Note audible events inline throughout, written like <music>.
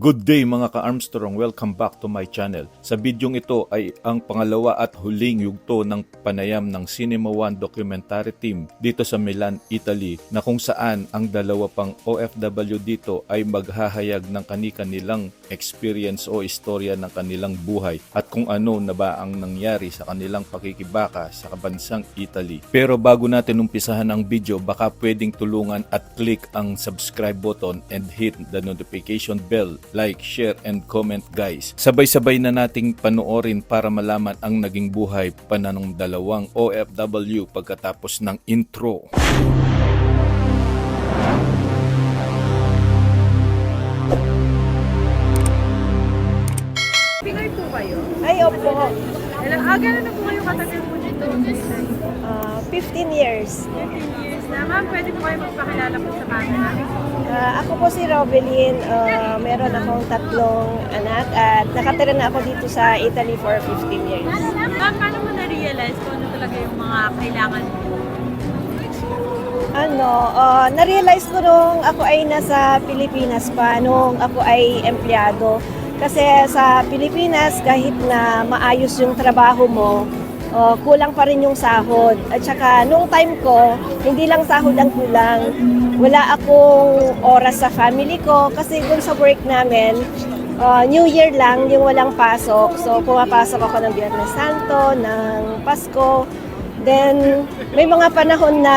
Good day mga ka-Armstrong, welcome back to my channel. Sa bidyong ito ay ang pangalawa at huling yugto ng panayam ng Cinema One documentary team dito sa Milan, Italy na kung saan ang dalawa pang OFW dito ay maghahayag ng kani-kanilang experience o istorya ng kanilang buhay at kung ano na ba ang nangyari sa kanilang pakikibaka sa kabansang Italy. Pero bago natin umpisahan ang video, baka pwedeng tulungan at click ang subscribe button and hit the notification bell like, share, and comment guys. Sabay-sabay na nating panoorin para malaman ang naging buhay pa na ng dalawang OFW pagkatapos ng intro. Pinoy po kayo? Ay, opo. Ilang, ah, gano'n na po kayo katagal po dito? Ah, 15 years. 15 years na. Ma'am, pwede po kayo magpakilala po sa camera. Ah, ako po si Robelyn. Ah, meron akong tatlong anak at nakatira na ako dito sa Italy for 15 years. Ma'am, paano mo na-realize kung ano talaga yung mga kailangan mo? Ano, ah, na-realize ko nung ako ay nasa Pilipinas pa, nung ako ay empleyado. Kasi sa Pilipinas, kahit na maayos yung trabaho mo, ah, kulang pa rin yung sahod. At saka, nung time ko, hindi lang sahod ang kulang. Wala akong oras sa family ko kasi dun sa work namin, ah, New Year lang yung walang pasok. So, pumapasok ako ng Biyernes Santo, ng Pasko. Then, may mga panahon na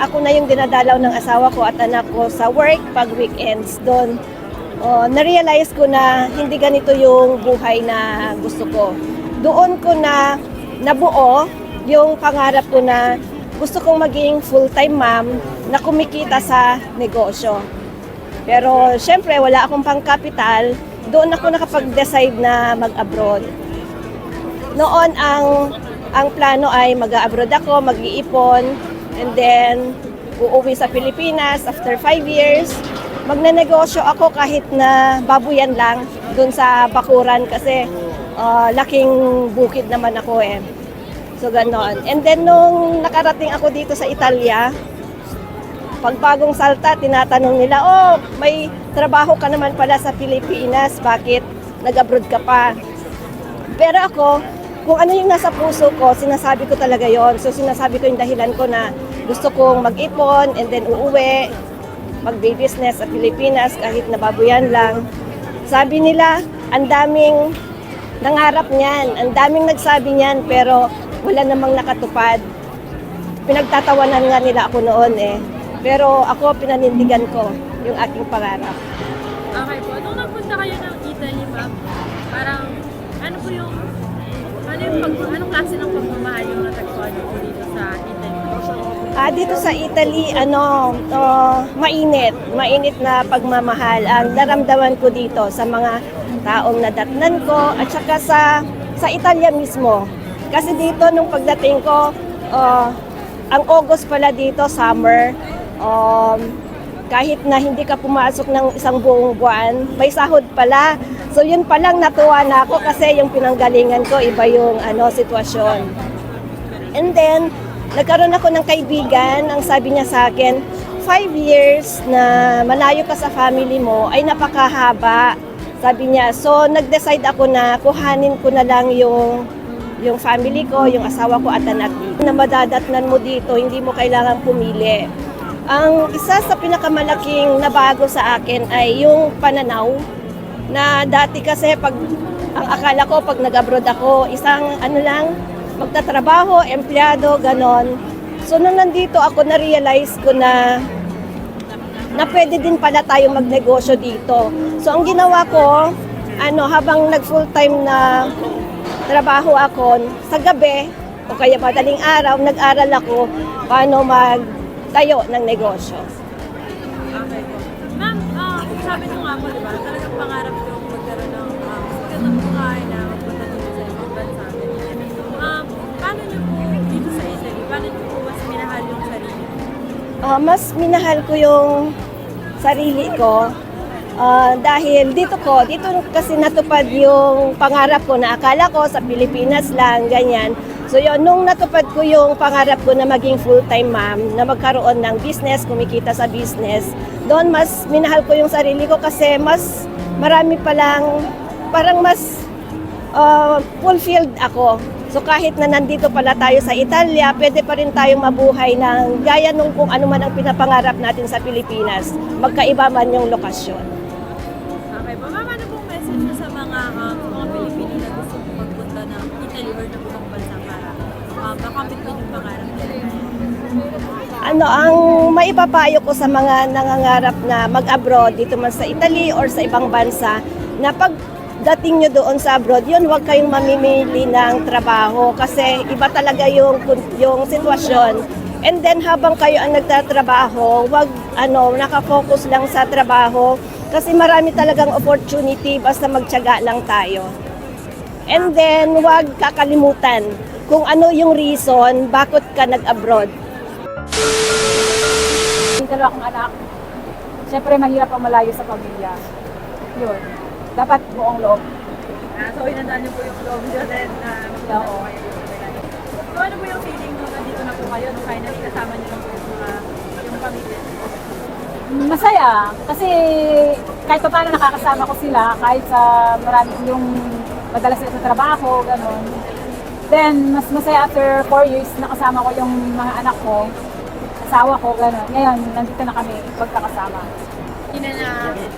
ako na yung dinadalaw ng asawa ko at anak ko sa work pag weekends doon. Oh, na-realize ko na hindi ganito yung buhay na gusto ko. Doon ko na nabuo yung pangarap ko na gusto kong maging full-time mom na kumikita sa negosyo. Pero syempre wala akong pang-capital, doon ako nakapag-decide na mag-abroad. Noon ang ang plano ay mag-abroad ako, mag-iipon, and then uuwi sa Pilipinas after 5 years. Magnanegosyo ako kahit na babuyan lang doon sa Bakuran kasi ah, laking bukid naman ako eh. So ganon. And then nung nakarating ako dito sa Italia, pag bagong salta, tinatanong nila, oh, may trabaho ka naman pala sa Pilipinas, bakit nag-abroad ka pa? Pero ako, kung ano yung nasa puso ko, sinasabi ko talaga yon. So sinasabi ko yung dahilan ko na gusto kong mag-ipon and then uuwi, mag-business sa Pilipinas kahit nababuyan lang. Sabi nila, ang daming nangarap niyan, ang daming nagsabi niyan pero wala namang nakatupad. Pinagtatawanan nga nila ako noon eh. Pero ako pinanindigan ko yung aking pangarap. Okay po. Nung napunta kayo ng Italy, ma'am, parang ano po yung ano yung pag, anong klase ng pagmamahal yung natagpuan po dito sa Italy? Ah, dito sa Italy, ano, oh, mainit. Mainit na pagmamahal ang naramdaman ko dito sa mga taong nadatnan ko at saka sa sa Italia mismo. Kasi dito nung pagdating ko, oh, ang August pala dito, summer, um, kahit na hindi ka pumasok ng isang buong buwan, may sahod pala. So yun palang natuwa na ako kasi yung pinanggalingan ko, iba yung ano, sitwasyon. And then, nagkaroon ako ng kaibigan, ang sabi niya sa akin, five years na malayo ka sa family mo ay napakahaba. Sabi niya, so nag-decide ako na kuhanin ko na lang yung yung family ko, yung asawa ko at anak ko. Na madadatnan mo dito, hindi mo kailangan pumili. Ang isa sa pinakamalaking nabago sa akin ay yung pananaw na dati kasi pag ang akala ko pag nag-abroad ako, isang ano lang, magtatrabaho, empleyado, ganon. So nung nandito ako, na-realize ko na na pwede din pala tayo magnegosyo dito. So ang ginawa ko, ano, habang nag full time na trabaho ako, sa gabi, o kaya madaling araw, nag-aral ako paano magtayo ng negosyo. Okay. Ma'am, ah, sabi niyo nga po, di ba, talagang pangarap ko magkaroon ng um, magandang buhay na magpunta dito sa ibang bansa. Um, paano niyo po dito sa Italy, paano niyo po mas minahal yung sarili? Ah, mas minahal ko yung sarili ko ah, dahil dito ko, dito kasi natupad yung pangarap ko na akala ko sa Pilipinas lang, ganyan. So yun, nung natupad ko yung pangarap ko na maging full-time mom, na magkaroon ng business, kumikita sa business, doon mas minahal ko yung sarili ko kasi mas marami palang parang mas uh, fulfilled ako. So kahit na nandito pala tayo sa Italia, pwede pa rin tayong mabuhay ng gaya nung kung ano man ang pinapangarap natin sa Pilipinas. Magkaiba man yung lokasyon. Okay po. Ma'am, ano pong message niyo sa mga, um, mga Pilipino na gusto magpunta ng Italy or ng ibang bansa para um, makamit din yung pangarap nila? Ano ang maipapayo ko sa mga nangangarap na mag-abroad dito man sa Italy or sa ibang bansa na pag dating nyo doon sa abroad, yun huwag kayong mamimili ng trabaho kasi iba talaga yung, yung sitwasyon. And then habang kayo ang nagtatrabaho, wag ano, nakafocus lang sa trabaho kasi marami talagang opportunity basta magtiyaga lang tayo. And then wag kakalimutan kung ano yung reason bakit ka nag-abroad. Dalawa kong anak, syempre mahirap ang malayo sa pamilya. Yun. Dapat buong loob. Ah, so, inandaan niyo po yung loob niyo din na magpunta po kayo. So, ano po yung feeling nung nandito na po kayo nung finally kasama niyo po yung, mga, yung pamilya? Masaya. Kasi kahit pa paano nakakasama ko sila, kahit sa marami yung madalas sila sa trabaho, ganun. Then, mas masaya after 4 years nakasama ko yung mga anak ko, asawa ko, ganun. Ngayon, nandito na kami pagkakasama. Ina na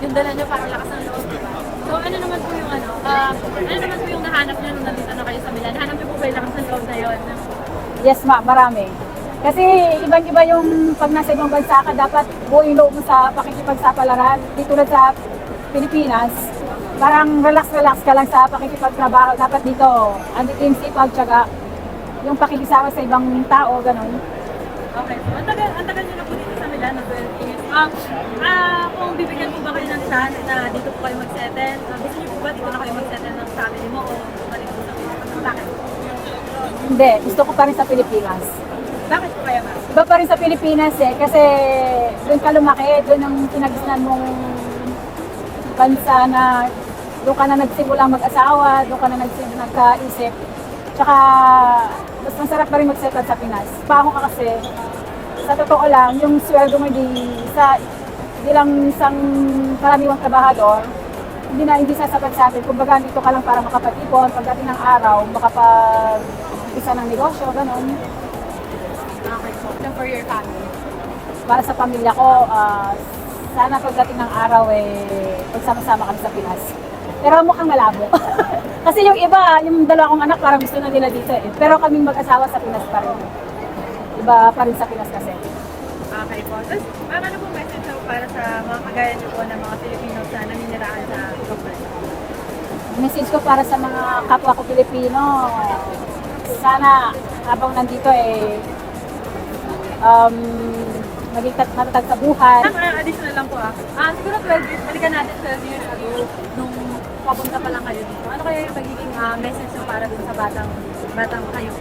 yung dala niyo parang lakas ng loob, di ba? So, ano naman po yung ano, ah, ano naman po yung nahanap niyo nung nandito na kayo sa Milan? Nahanap niyo po ba yung lakas ng loob na yun? Yes, ma, marami. Kasi ibang-iba yung pag nasa ibang bansa ka, dapat buuin loob mo sa pakikipagsapalaran. Dito tulad sa Pilipinas, parang relax-relax ka lang sa pakikipagtrabaho. Dapat dito, yung sipag, tsaga yung pakikisama sa ibang tao, ganun. Okay. So, ang tagal, ang tagal niyo na po dito sa Milan, no, 12 years. Um, ah, kung bibigyan po ba kayo ng chance na dito po kayo mag-settle, uh, gusto niyo po ba dito na kayo mag-settle ng family mo o balik po sa Pilipinas? Bakit? Hindi, gusto ko pa rin sa Pilipinas. Bakit po kaya ma'am? Iba pa rin sa Pilipinas eh, kasi doon ka lumaki, doon ang kinagisnan mong bansa na doon ka na nagsimulang mag-asawa, doon ka na nagsim- nagkaisip. Tsaka, mas masarap pa rin mag-settle sa Pinas. Paho ka kasi, sa totoo lang, yung sweldo mo di sa di lang isang karaniwang trabahador, hindi na hindi sasapat sa atin. Kumbaga, dito ka lang para makapag-ipon, pagdating ng araw, makapag isa ng negosyo, ganun Okay. So, for your family. para sa pamilya ko, ah, sana pagdating ng araw eh, pagsama-sama kami sa Pinas. Pero mukhang malabo. <laughs> Kasi yung iba, yung dalawa kong anak, parang gusto na nila dito eh. Pero kaming mag-asawa sa Pinas pa rin. Iba pa rin sa Pinas kasi. Okay po. Tapos, ma'am, ano po message mo para sa mga kagaya niyo po ng mga Filipinos na naninirahan sa bansa? Message ko para sa mga kapwa ko Pilipino, sana habang nandito eh, um, maging tat- matatag sa buhay. Ma'am, ah, additional lang po ah. Ah, siguro 12 years, balikan natin 12 years ago nung papunta pa lang kayo dito. Ano kaya yung magiging ah, message mo para dun sa batang batang kayo?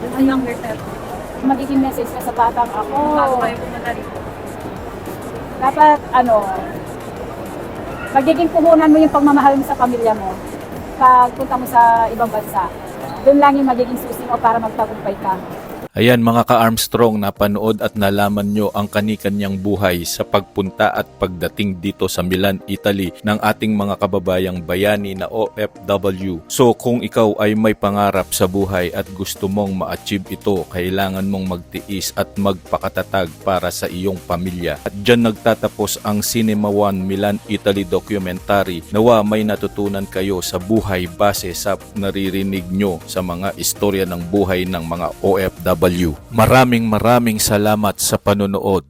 Dun sa younger self. Magiging message ka sa batang ako. Bago kayo pumunta dito. dapat ano, magiging puhunan mo yung pagmamahal mo sa pamilya mo pag punta mo sa ibang bansa. Doon lang yung magiging susi mo para magtagumpay ka. Ayan mga ka-Armstrong, napanood at nalaman nyo ang kanikanyang buhay sa pagpunta at pagdating dito sa Milan, Italy ng ating mga kababayang bayani na OFW. So kung ikaw ay may pangarap sa buhay at gusto mong ma-achieve ito, kailangan mong magtiis at magpakatatag para sa iyong pamilya. At dyan nagtatapos ang Cinema One Milan, Italy documentary. Nawa may natutunan kayo sa buhay base sa naririnig nyo sa mga istorya ng buhay ng mga OFW. Maraming maraming salamat sa panonood.